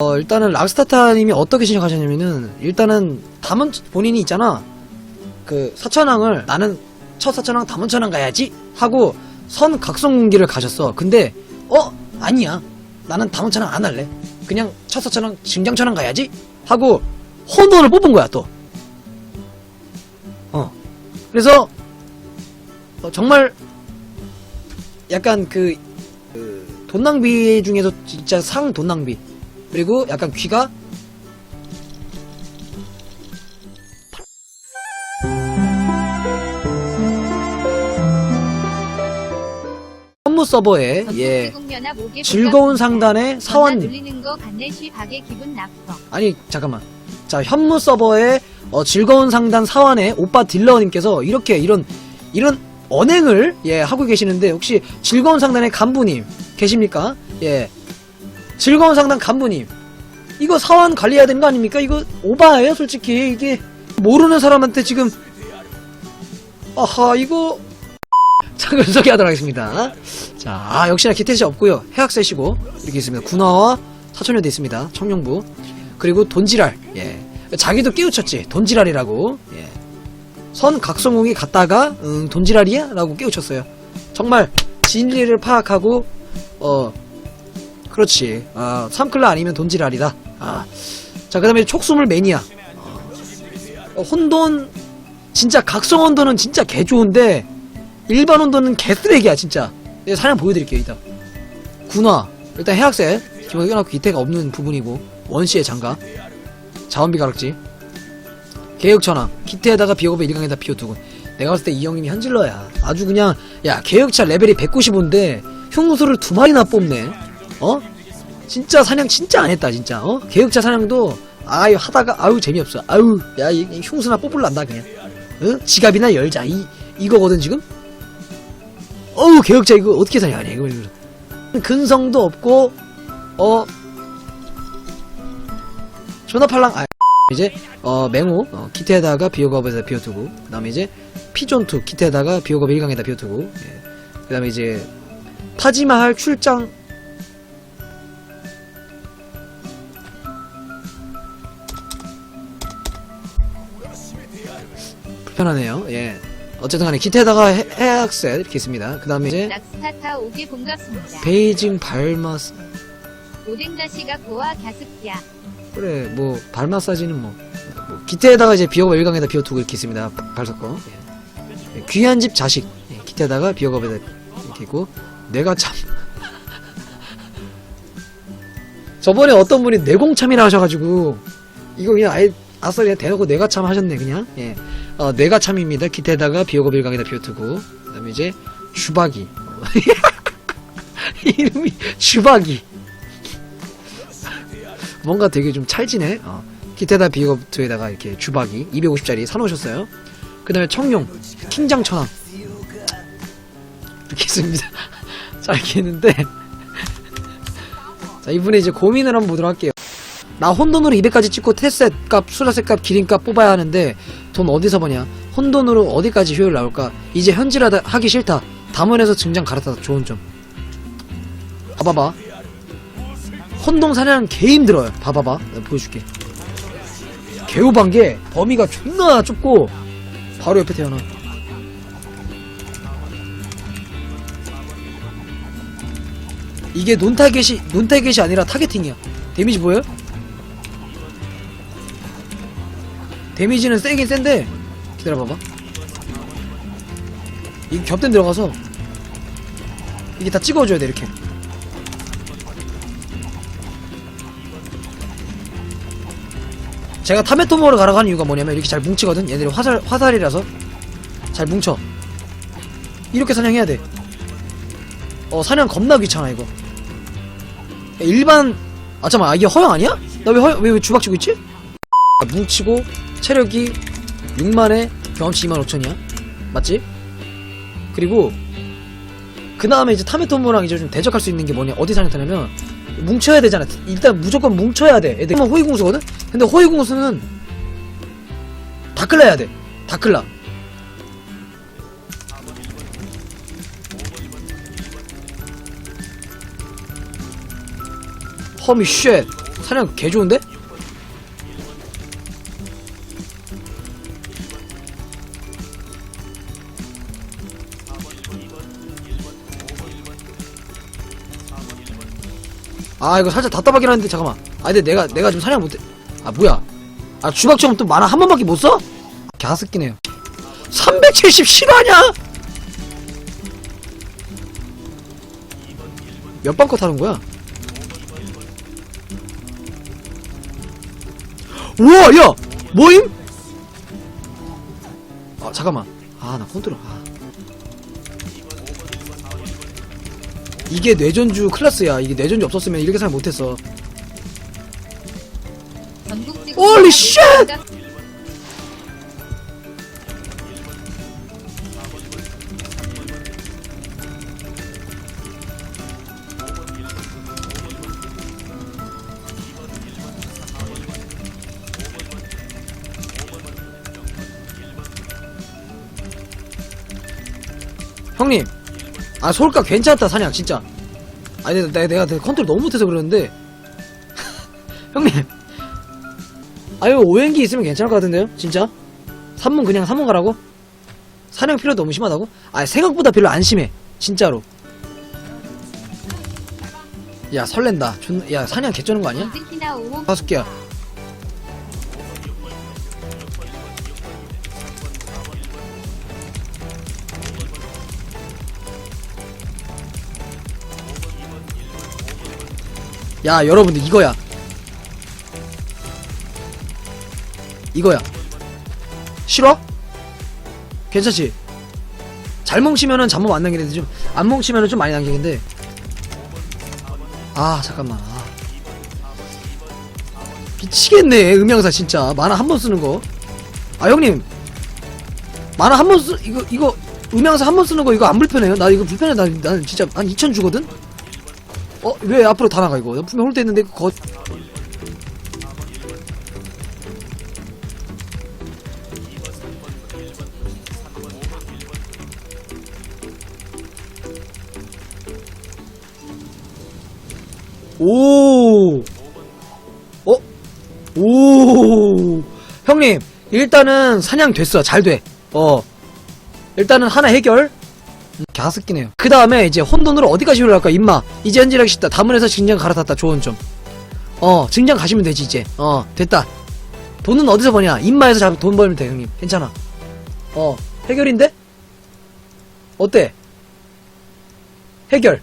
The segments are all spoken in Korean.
어, 일단은 락스타타님이 어떻게 신청하셨냐면은 일단은 담은 본인이 있잖아. 그 사천왕을 나는 첫 사천왕 담은천왕 가야지 하고 선 각성공기를 가셨어. 근데 어? 아니야. 나는 담은천왕 안 할래. 그냥 첫 사천왕 증장천왕 가야지 하고 혼돈을 뽑은 거야 또. 어. 그래서 어, 정말 약간 그, 그 돈 낭비 중에서 진짜 상 돈 낭비 그리고 약간 귀가 현무 서버에 예 즐거운 상단의 사원 돌리는 거 간내시 박의 기분 나빠. 아니 잠깐만. 자 현무 서버의 어, 즐거운 상단 사원의 오빠 딜러님께서 이렇게 이런 이런 언행을 예 하고 계시는데 혹시 즐거운 상단의 간부님 계십니까? 예 즐거운 상단 간부님. 이거 사원 관리해야 되는 거 아닙니까? 이거 오바예요 솔직히. 이게 모르는 사람한테 지금. 아하 이거. 잠깐 소개하도록 하겠습니다. 자 아, 역시나 기태씨 없고요. 해학세시고. 이렇게 있습니다. 군화와 사촌여대 있습니다. 청룡부. 그리고 돈지랄. 예. 자기도 깨우쳤지. 돈지랄이라고. 예. 선 각성공이 갔다가 응 돈지랄이야? 라고 깨우쳤어요. 정말 진리를 파악하고 어 그렇지. 아 3클라 아니면 돈지랄이다. 아 자 그 다음에 촉수물 매니아. 어, 혼돈 진짜 각성 혼돈은 진짜 개 좋은데 일반 혼돈은 개 쓰레기야 진짜. 예, 사냥 보여드릴게요 이따. 군화. 일단 해학세. 기본 해놓고 기태가 없는 부분이고 원시의 장갑 자원비 가락지. 개혁천왕 기태에다가 비어급에 일강에다 비워두고 내가 봤을 때 이 형님이 현질러야. 아주 그냥 야 개혁차 레벨이 195인데 흉수를 두 마리나 뽑네 어? 진짜 사냥 진짜 안 했다 진짜 어? 개혁차 사냥도 아유 하다가 아유 재미없어 아유 야 이, 이 흉수나 뽑을란다 그냥 어? 지갑이나 열자 이 이거거든 지금 어우 개혁자 이거 어떻게 사냐 이거 이거 근성도 없고 어 조나팔랑 아 이제 어 맹호 어, 기태에다가 비오갑에다 비워두고 그 다음에 이제 피존투 기태에다가 비오갑 1강에다 비워두고 예. 그 다음에 이제 타지마할 출장 불편하네요. 예. 어쨌든 간에 기태에다가 해, 해악셋 이렇게 있습니다. 그 다음에 이제 락스타타 오게 반갑습니다. 베이징 발마스. 오뎅다시가 고와 갸습야. 그래 뭐 발 마사지는 뭐, 뭐 기태에다가 이제 비어갑 일강에다 비워두고 이렇게 있습니다. 발 섞어 예. 귀한 집 자식. 예, 기태에다가 비어갑에다 이렇게 있고. 내가 참. 저번에 어떤 분이 내공참이라 하셔가지고 이거 그냥 아예 아싸 그냥 대놓고 내가 참 하셨네 그냥. 예. 어, 내가 참입니다 기태에다가 비어갑 일강에다 비워두고 그 다음에 이제 주박이 이름이 주박이 뭔가 되게 좀 찰지네. 어. 기태다 비거트에다가 이렇게 주박이 250짜리 사놓으셨어요. 그 다음에 청룡, 킹장 천왕. 이렇게 있습니다. 자, 이렇게 있는데. 자, 이분의 이제 고민을 한번 보도록 할게요. 나 혼돈으로 200까지 찍고 테셋 값, 수라셋 값, 기린값 뽑아야 하는데 돈 어디서 버냐? 혼돈으로 어디까지 효율 나올까? 이제 현질하다 하기 싫다. 담원에서 증장 갈아타 좋은 점. 봐봐봐. 혼동 사냥 개 힘들어요. 봐봐봐. 내가 보여줄게. 개우반 게 범위가 존나 좁고 바로 옆에 태어나. 이게 논타겟이 논타겟이 아니라 타겟팅이야. 데미지 보여요? 데미지는 세긴 센데 기다려봐봐. 이게 겹된 들어가서 이게 다 찍어줘야 돼 이렇게. 제가 타메토모를 하는 이유가 뭐냐면 이렇게 잘 뭉치거든 얘들이 화살, 화살이라서 잘 뭉쳐 이렇게 사냥해야 돼어 사냥 겁나 귀찮아 이거 일반 아 잠깐만 아, 이게 허용 아니야? 나 왜 허용 왜, 왜 주박 치고 있지? 뭉치고 체력이 6만에 경험치 2만 5천이야 맞지? 그리고 그 다음에 이제 타메토모랑 이제 좀 대적할 수 있는 게 뭐냐 어디 사냥 타냐면 뭉쳐야 되잖아. 일단 무조건 뭉쳐야 돼. 애들 호위공수거든? 근데 호위공수는 다클라야 돼. 다클라. 허미 쉣. 사냥 개 좋은데? 아 이거 살짝 답답하긴 한데 잠깐만 아 근데 내가 내가 좀 사냥 못해 아 뭐야 아 주박처럼 또 만화 한 번밖에 못 써? 갸스끼네요 370 실화냐? 몇번 컷 하는 거야? 우와 야 모임? 아 잠깐만 아 나 컨트롤 아. 이게 뇌전주 클래스야 이게 뇌전주 없었으면 이렇게 생각 못했어 shit! 반갑- 형님 아 솔까 괜찮다 사냥 진짜. 아니 내가, 내가, 내가 컨트롤 너무 못해서 그러는데. 형님. 아유 오행기 있으면 괜찮을 것 같은데요? 진짜? 3문 그냥 3문 가라고? 사냥 필요 너무 심하다고? 아 생각보다 별로 안 심해. 진짜로. 야 설렌다. 존, 야 사냥 개쩌는 거 아니야? 이즈키나 5호 다섯 개야 야 여러분들 이거야 이거야 싫어? 괜찮지? 잘 뭉치면은 잠못 안 남기는데 좀 안 뭉치면은 좀 많이 남기는데 아 잠깐만 아. 미치겠네 음향사 진짜 만화 한 번 쓰는 거아 형님 만화 한 번 쓰 이거 이거 음향사 한 번 쓰는 거 이거 안 불편해요? 나 이거 불편해 나, 난 진짜 한 2천 주거든? 어 왜 앞으로 다 나가 이거 나 분명 홀때 있는데 거 오. 어? 오. 형님, 일단은 사냥 됐어. 잘 돼. 어. 일단은 하나 해결. 음, 갸스끼네요. 그 다음에 이제 혼돈으로 어디까지 올라갈까? 임마. 이제 현질하기 쉽다. 다문에서 증장 갈아탔다. 좋은 점. 어, 증장 가시면 되지, 이제. 어, 됐다. 돈은 어디서 버냐? 임마에서 잡, 돈 벌면 돼, 형님. 괜찮아. 어, 해결인데? 어때? 해결.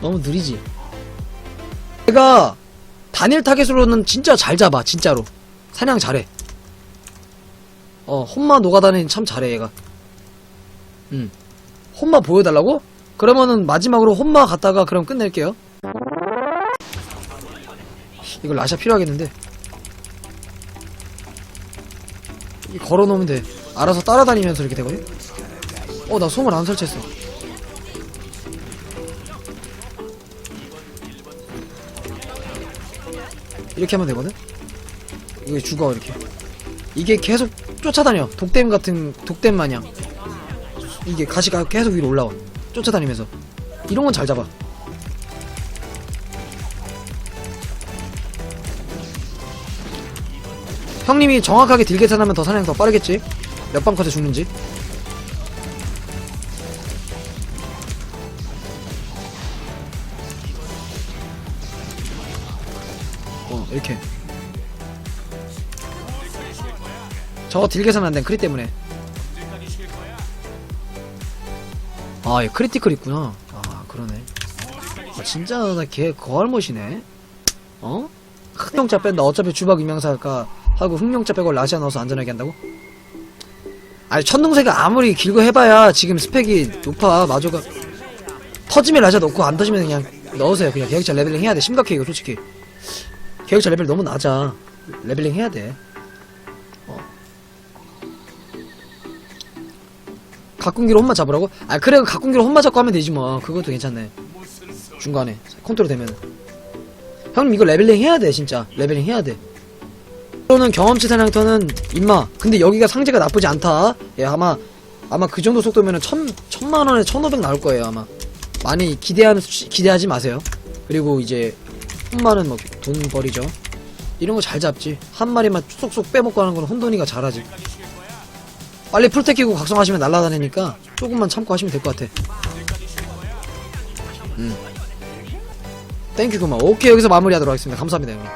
너무 느리지. 내가 단일 타겟으로는 진짜 잘 잡아, 진짜로. 사냥 잘해. 어, 혼마 노가다는 참 잘해, 얘가. 음. 혼마 보여달라고? 그러면은 마지막으로 혼마 갔다가 그럼 끝낼게요. 이거 라샤 필요하겠는데. 이 걸어놓으면 돼. 알아서 따라다니면서 이렇게 되거든? 어, 나 소문 안 설치했어. 이렇게 하면 되거든? 이게 죽어 이렇게. 이게 계속 쫓아다녀. 독댐 같은 독댐 마냥. 이게 가시가 계속 위로 올라와. 쫓아다니면서. 이런 건 잘 잡아. 형님이 정확하게 딜 계산하면 더 사냥 더 빠르겠지? 몇 방 컷에 죽는지 이렇게. 저거 딜 계산 안된 크리 때문에. 아얘 크리티컬 있구나. 아 그러네. 아, 진짜 나걔 거할못이네. 어? 흑룡자 뺀다. 어차피 주박 유명사가 하고 흑룡자 빼고 라시아 넣어서 안전하게 한다고? 아니 천둥새가 아무리 길고 해봐야 지금 스펙이 높아. 마저가 터지면 라자 넣고 안 터지면 그냥 넣으세요. 그냥 계획자 레벨링 해야 돼. 심각해 이거 솔직히 계획자 레벨 너무 낮아. 레벨링 해야 돼. 어. 가꾼기로 홈마 잡으라고? 아 그래 가꾼기로 홈마 잡고 하면 되지 뭐. 그것도 괜찮네. 중간에 컨트롤 되면 형님 이거 레벨링 해야 돼 진짜. 레벨링 해야 돼. 또는 경험치 사냥터는 임마. 근데 여기가 상태가 나쁘지 않다. 예 아마 아마 그 정도 속도면은 천 천만 원에 천오백 나올 거예요 아마. 많이 기대하는 기대하지 마세요. 그리고 이제 홈마는 뭐돈 버리죠. 이런 거 잘 잡지. 한 마리만 쏙쏙 빼먹고 하는 건 혼돈이가 잘하지. 빨리 풀테 끼고 각성하시면 날아다니니까 조금만 참고 하시면 될 것 같아. 음. 땡큐 그만 오케이 여기서 마무리하도록 하겠습니다. 감사합니다 형님